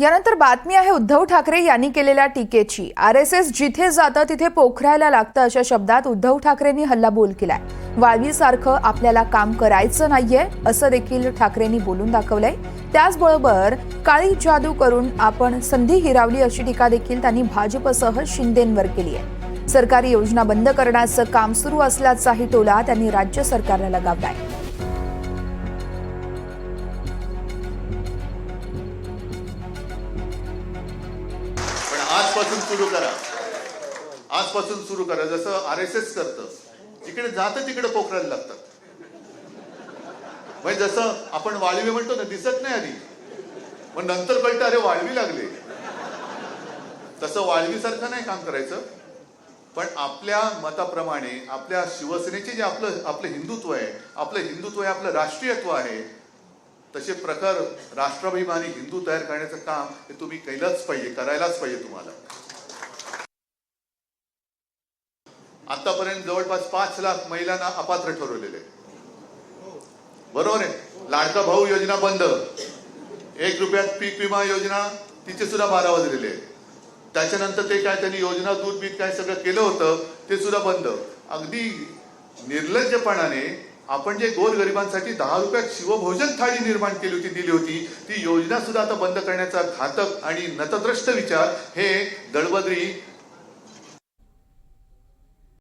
यानंतर बातमी आहे उद्धव ठाकरे यांनी केलेल्या टीकेची. आर एस एस जिथे जातं तिथे पोखरायला लागतं अशा शब्दात उद्धव ठाकरेंनी हल्लाबोल केलाय. वाळवीसारखं आपल्याला काम करायचं नाहीये असं देखील ठाकरेंनी बोलून दाखवलंय. त्याचबरोबर काळी जादू करून आपण संधी हिरावली अशी टीका देखील त्यांनी भाजपसह शिंदेंवर केली आहे. सरकारी योजना बंद करण्याचं काम सुरू असल्याचाही टोला त्यांनी राज्य सरकारला लगावलाय. आजपासून सुरू करा. आजपासून सुरू करा. जसं आर एस एस करतं. जिकडे जातं तिकडे पोखरायला लागतात म्हणजे जसं आपण वाळवी म्हणतो ना दिसत नाही आधी. मग नंतर कळतं अरे वाळवी लागले. तसं वाळवीसारखं नाही काम करायचं. पण आपल्या मताप्रमाणे आपल्या शिवसेनेचे जे आपलं आपलं हिंदुत्व आहे आपलं हिंदुत्व हे आपलं राष्ट्रीयत्व आहे तसे प्रकार राष्ट्राभिमानी हिंदू तयार करण्याचं काम हे तुम्ही केलंच पाहिजे करायलाच पाहिजे तुम्हाला. आतापर्यंत जवळपास पाच लाख महिलांना अपात्र ठरवलेले बरोबर आहे? लाडका भाऊ योजना बंद. एक रुपयात पीक विमा योजना तिचे सुद्धा बारा वाजलेले आहे त्याच्यानंतर ते काय त्यांनी योजना दूध बीत काय सगळं केलं होतं ते सुद्धा बंद. अगदी निर्लज्जपणाने आपण जे गोरगरिबांसाठी दहा रुपयात शिवभोजन थाळी निर्माण केली होती दिली होती ती योजना सुद्धा आता बंद करण्याचा घातक आणि नतद्रष्ट विचार हे दळबद्री